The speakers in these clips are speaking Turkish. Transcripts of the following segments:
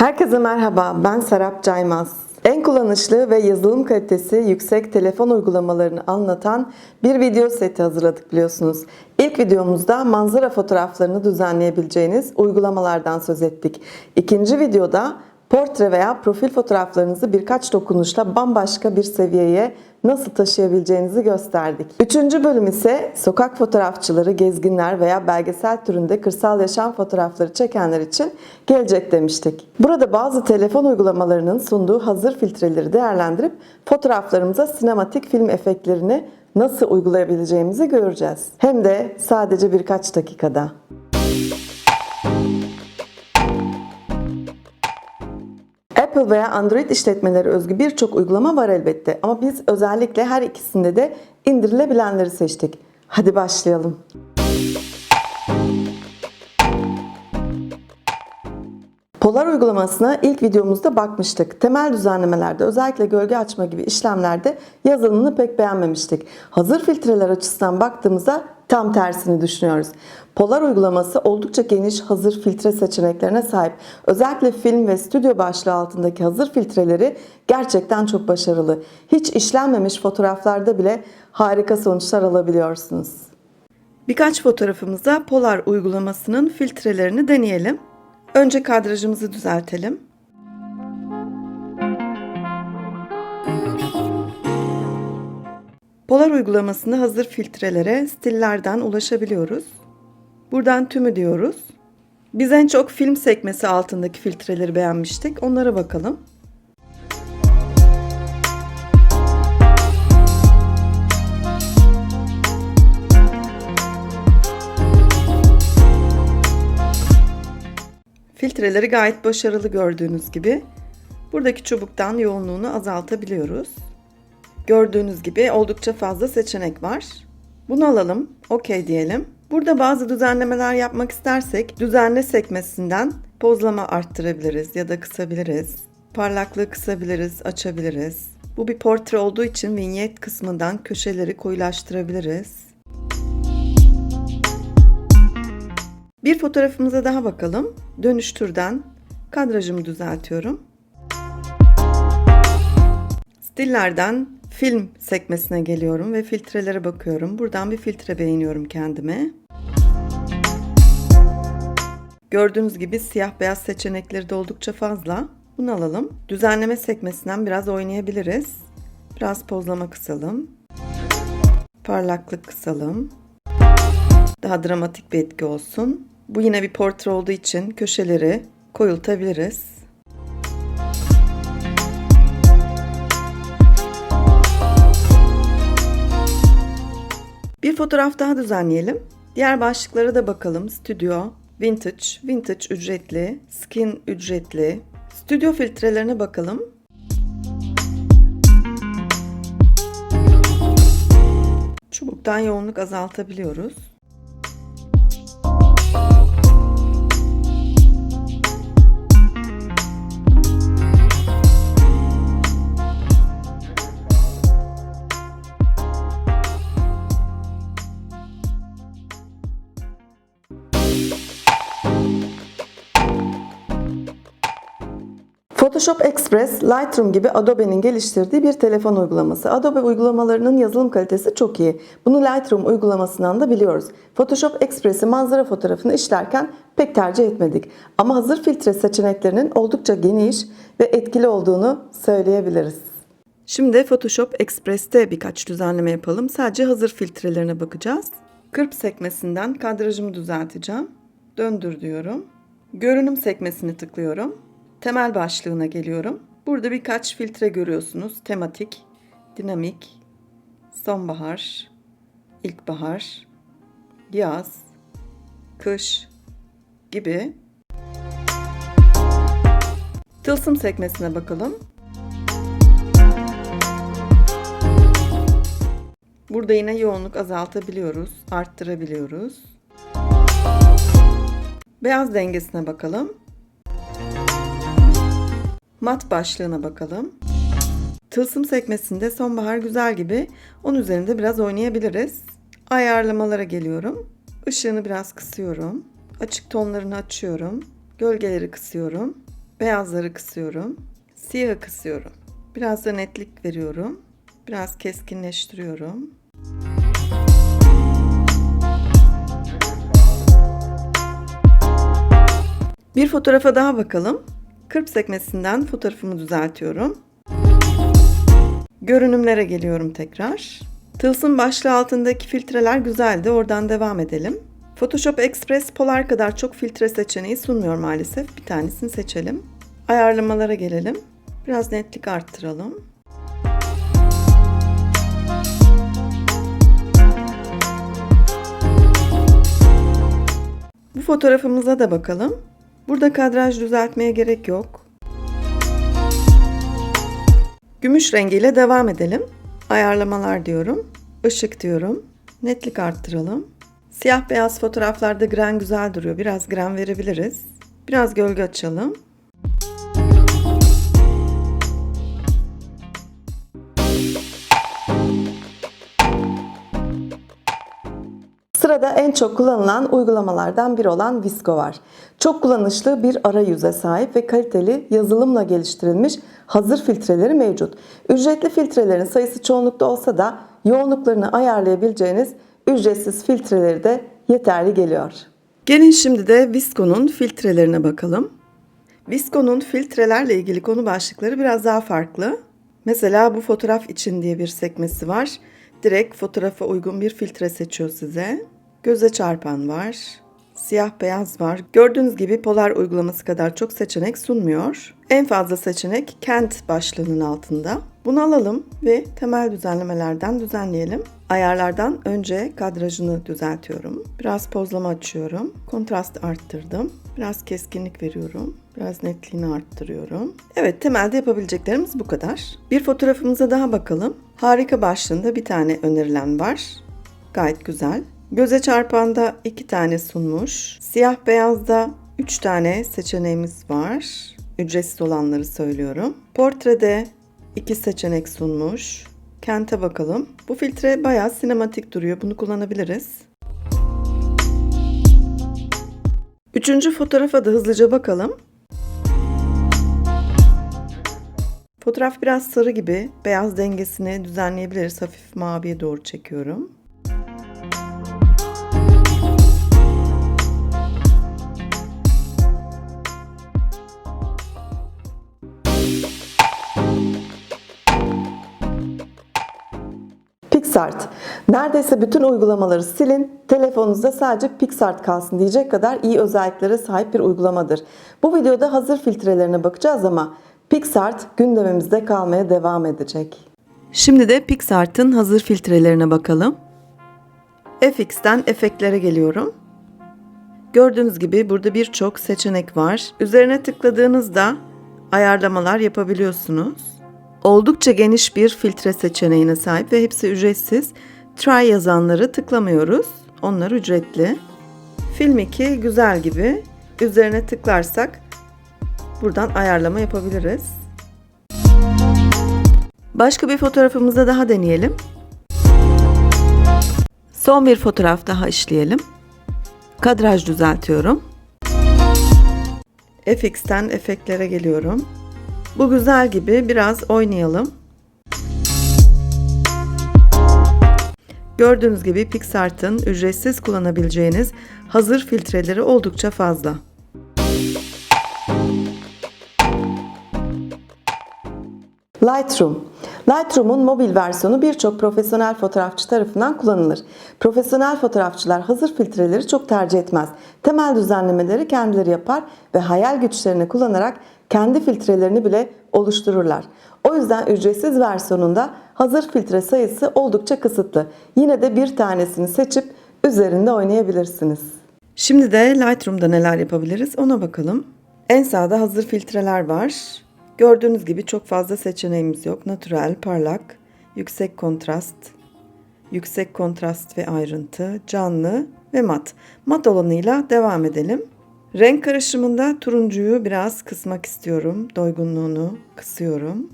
Herkese merhaba, ben Serap Caymaz. En kullanışlı ve yazılım kalitesi yüksek telefon uygulamalarını anlatan bir video seti hazırladık biliyorsunuz. İlk videomuzda manzara fotoğraflarını düzenleyebileceğiniz uygulamalardan söz ettik. İkinci videoda portre veya profil fotoğraflarınızı birkaç dokunuşla bambaşka bir seviyeye nasıl taşıyabileceğinizi gösterdik. Üçüncü bölüm ise sokak fotoğrafçıları, gezginler veya belgesel türünde kırsal yaşam fotoğrafları çekenler için gelecek demiştik. Burada bazı telefon uygulamalarının sunduğu hazır filtreleri değerlendirip fotoğraflarımıza sinematik film efektlerini nasıl uygulayabileceğimizi göreceğiz. Hem de sadece birkaç dakikada. Apple veya Android işletmeleri özgü birçok uygulama var elbette ama biz özellikle her ikisinde de indirilebilenleri seçtik. Hadi başlayalım. Polar uygulamasına ilk videomuzda bakmıştık. Temel düzenlemelerde özellikle gölge açma gibi işlemlerde yazılımını pek beğenmemiştik. Hazır filtreler açısından baktığımızda tam tersini düşünüyoruz. Polar uygulaması oldukça geniş hazır filtre seçeneklerine sahip. Özellikle film ve stüdyo başlığı altındaki hazır filtreleri gerçekten çok başarılı. Hiç işlenmemiş fotoğraflarda bile harika sonuçlar alabiliyorsunuz. Birkaç fotoğrafımıza Polar uygulamasının filtrelerini deneyelim. Önce kadrajımızı düzeltelim. Polar uygulamasında hazır filtrelere stillerden ulaşabiliyoruz. Buradan tümü diyoruz. Biz en çok film sekmesi altındaki filtreleri beğenmiştik. Onlara bakalım. Filtreleri gayet başarılı gördüğünüz gibi. Buradaki çubuktan yoğunluğunu azaltabiliyoruz. Gördüğünüz gibi oldukça fazla seçenek var. Bunu alalım, OK diyelim. Burada bazı düzenlemeler yapmak istersek düzenle sekmesinden pozlama arttırabiliriz ya da kısabiliriz. Parlaklığı kısabiliriz, açabiliriz. Bu bir portre olduğu için vinyet kısmından köşeleri koyulaştırabiliriz. Bir fotoğrafımıza daha bakalım. Dönüştürden kadrajımı düzeltiyorum. Stillerden film sekmesine geliyorum ve filtrelere bakıyorum. Buradan bir filtre beğeniyorum kendime. Gördüğünüz gibi siyah beyaz seçenekleri de oldukça fazla. Bunu alalım. Düzenleme sekmesinden biraz oynayabiliriz. Biraz pozlama kısalım. Parlaklık kısalım. Daha dramatik bir etki olsun. Bu yine bir portre olduğu için köşeleri koyultabiliriz. Bir fotoğraf daha düzenleyelim. Diğer başlıklara da bakalım. Stüdyo, vintage, vintage ücretli, skin ücretli. Stüdyo filtrelerine bakalım. Çubuktan yoğunluk azaltabiliyoruz. Photoshop Express, Lightroom gibi Adobe'nin geliştirdiği bir telefon uygulaması. Adobe uygulamalarının yazılım kalitesi çok iyi. Bunu Lightroom uygulamasından da biliyoruz. Photoshop Express'i manzara fotoğrafını işlerken pek tercih etmedik. Ama hazır filtre seçeneklerinin oldukça geniş ve etkili olduğunu söyleyebiliriz. Şimdi Photoshop Express'te birkaç düzenleme yapalım. Sadece hazır filtrelerine bakacağız. Kırp sekmesinden kadrajımı düzelteceğim. Döndür diyorum. Görünüm sekmesini tıklıyorum. Temel başlığına geliyorum. Burada birkaç filtre görüyorsunuz. Tematik, dinamik, sonbahar, ilkbahar, yaz, kış gibi. Tılsım sekmesine bakalım. Burada yine yoğunluk azaltabiliyoruz, arttırabiliyoruz. Beyaz dengesine bakalım. Mat başlığına bakalım. Tılsım sekmesinde sonbahar güzel gibi. Onun üzerinde biraz oynayabiliriz. Ayarlamalara geliyorum. Işığını biraz kısıyorum. Açık tonlarını açıyorum. Gölgeleri kısıyorum. Beyazları kısıyorum. Siyahı kısıyorum. Biraz da netlik veriyorum. Biraz keskinleştiriyorum. Bir fotoğrafa daha bakalım. Kırp sekmesinden fotoğrafımı düzeltiyorum. Görünümlere geliyorum tekrar. Tılsım başlığı altındaki filtreler güzeldi. Oradan devam edelim. Photoshop Express Polar kadar çok filtre seçeneği sunmuyor maalesef. Bir tanesini seçelim. Ayarlamalara gelelim. Biraz netlik arttıralım. Bu fotoğrafımıza da bakalım. Burada kadraj düzeltmeye gerek yok. Gümüş rengiyle devam edelim. Ayarlamalar diyorum. Işık diyorum. Netlik arttıralım. Siyah beyaz fotoğraflarda gren güzel duruyor. Biraz gren verebiliriz. Biraz gölge açalım. En çok kullanılan uygulamalardan biri olan Visco var. Çok kullanışlı bir arayüze sahip ve kaliteli yazılımla geliştirilmiş hazır filtreleri mevcut. Ücretli filtrelerin sayısı çoğunlukta olsa da yoğunluklarını ayarlayabileceğiniz ücretsiz filtreleri de yeterli geliyor. Gelin şimdi de Visco'nun filtrelerine bakalım. Visco'nun filtrelerle ilgili konu başlıkları biraz daha farklı. Mesela bu fotoğraf için diye bir sekmesi var. Direkt fotoğrafa uygun bir filtre seçiyor size. Göze çarpan var. Siyah beyaz var. Gördüğünüz gibi polar uygulaması kadar çok seçenek sunmuyor. En fazla seçenek kent başlığının altında. Bunu alalım ve temel düzenlemelerden düzenleyelim. Ayarlardan önce kadrajını düzeltiyorum. Biraz pozlama açıyorum. Kontrast arttırdım. Biraz keskinlik veriyorum. Biraz netliğini arttırıyorum. Evet temelde yapabileceklerimiz bu kadar. Bir fotoğrafımıza daha bakalım. Harika başlığında bir tane önerilen var. Gayet güzel. Göze çarpanda iki tane sunmuş. Siyah beyazda üç tane seçeneğimiz var. Ücretsiz olanları söylüyorum. Portrede iki seçenek sunmuş. Kente bakalım. Bu filtre bayağı sinematik duruyor. Bunu kullanabiliriz. Üçüncü fotoğrafa da hızlıca bakalım. Fotoğraf biraz sarı gibi. Beyaz dengesini düzenleyebiliriz. Hafif maviye doğru çekiyorum. PixArt. Neredeyse bütün uygulamaları silin, telefonunuzda sadece PixArt kalsın diyecek kadar iyi özelliklere sahip bir uygulamadır. Bu videoda hazır filtrelerine bakacağız ama PixArt gündemimizde kalmaya devam edecek. Şimdi de PixArt'ın hazır filtrelerine bakalım. FX'ten efektlere geliyorum. Gördüğünüz gibi burada birçok seçenek var. Üzerine tıkladığınızda ayarlamalar yapabiliyorsunuz. Oldukça geniş bir filtre seçeneğine sahip ve hepsi ücretsiz. Try yazanları tıklamıyoruz. Onlar ücretli. Film 2 güzel gibi. Üzerine tıklarsak buradan ayarlama yapabiliriz. Başka bir fotoğrafımızda daha deneyelim. Son bir fotoğraf daha işleyelim. Kadraj düzeltiyorum. FX'ten efektlere geliyorum. Bu güzel gibi biraz oynayalım. Gördüğünüz gibi PixArt'ın ücretsiz kullanabileceğiniz hazır filtreleri oldukça fazla. Lightroom. Lightroom'un mobil versiyonu birçok profesyonel fotoğrafçı tarafından kullanılır. Profesyonel fotoğrafçılar hazır filtreleri çok tercih etmez. Temel düzenlemeleri kendileri yapar ve hayal güçlerini kullanarak kendi filtrelerini bile oluştururlar. O yüzden ücretsiz versiyonunda hazır filtre sayısı oldukça kısıtlı. Yine de bir tanesini seçip üzerinde oynayabilirsiniz. Şimdi de Lightroom'da neler yapabiliriz ona bakalım. En sağda hazır filtreler var. Gördüğünüz gibi çok fazla seçeneğimiz yok. Natural, parlak, yüksek kontrast, yüksek kontrast ve ayrıntı, canlı ve mat. Mat olanıyla devam edelim. Renk karışımında turuncuyu biraz kısmak istiyorum. Doygunluğunu kısıyorum.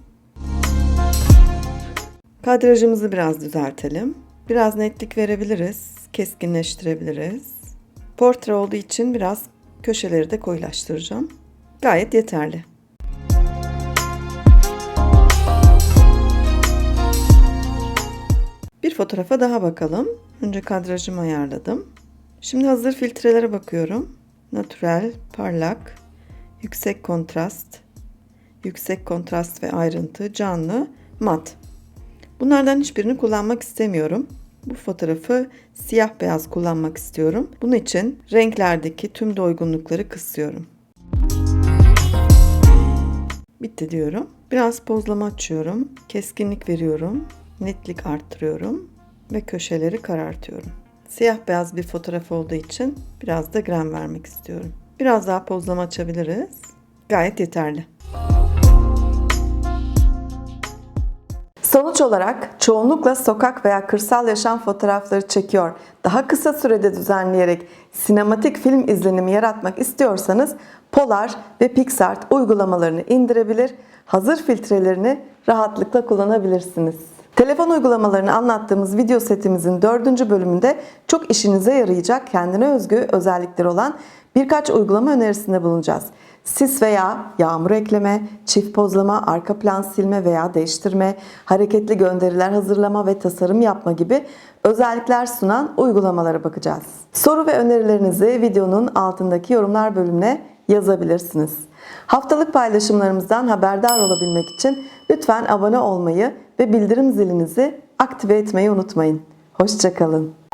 Kadrajımızı biraz düzeltelim. Biraz netlik verebiliriz. Keskinleştirebiliriz. Portre olduğu için biraz köşeleri de koyulaştıracağım. Gayet yeterli. Bir fotoğrafa daha bakalım. Önce kadrajımı ayarladım. Şimdi hazır filtrelere bakıyorum. Natürel, parlak, yüksek kontrast, yüksek kontrast ve ayrıntı, canlı, mat. Bunlardan hiçbirini kullanmak istemiyorum. Bu fotoğrafı siyah beyaz kullanmak istiyorum. Bunun için renklerdeki tüm doygunlukları kısıyorum. Bitti diyorum. Biraz pozlama açıyorum. Keskinlik veriyorum. Netlik arttırıyorum. Ve köşeleri karartıyorum. Siyah beyaz bir fotoğraf olduğu için biraz da gram vermek istiyorum. Biraz daha pozlama açabiliriz. Gayet yeterli. Sonuç olarak çoğunlukla sokak veya kırsal yaşam fotoğrafları çekiyor. Daha kısa sürede düzenleyerek sinematik film izlenimi yaratmak istiyorsanız Polar ve PixArt uygulamalarını indirebilir, hazır filtrelerini rahatlıkla kullanabilirsiniz. Telefon uygulamalarını anlattığımız video setimizin dördüncü bölümünde çok işinize yarayacak kendine özgü özellikleri olan birkaç uygulama önerisinde bulunacağız. Sis veya yağmur ekleme, çift pozlama, arka plan silme veya değiştirme, hareketli gönderiler hazırlama ve tasarım yapma gibi özellikler sunan uygulamalara bakacağız. Soru ve önerilerinizi videonun altındaki yorumlar bölümüne yazabilirsiniz. Haftalık paylaşımlarımızdan haberdar olabilmek için lütfen abone olmayı ve bildirim zilinizi aktive etmeyi unutmayın. Hoşçakalın.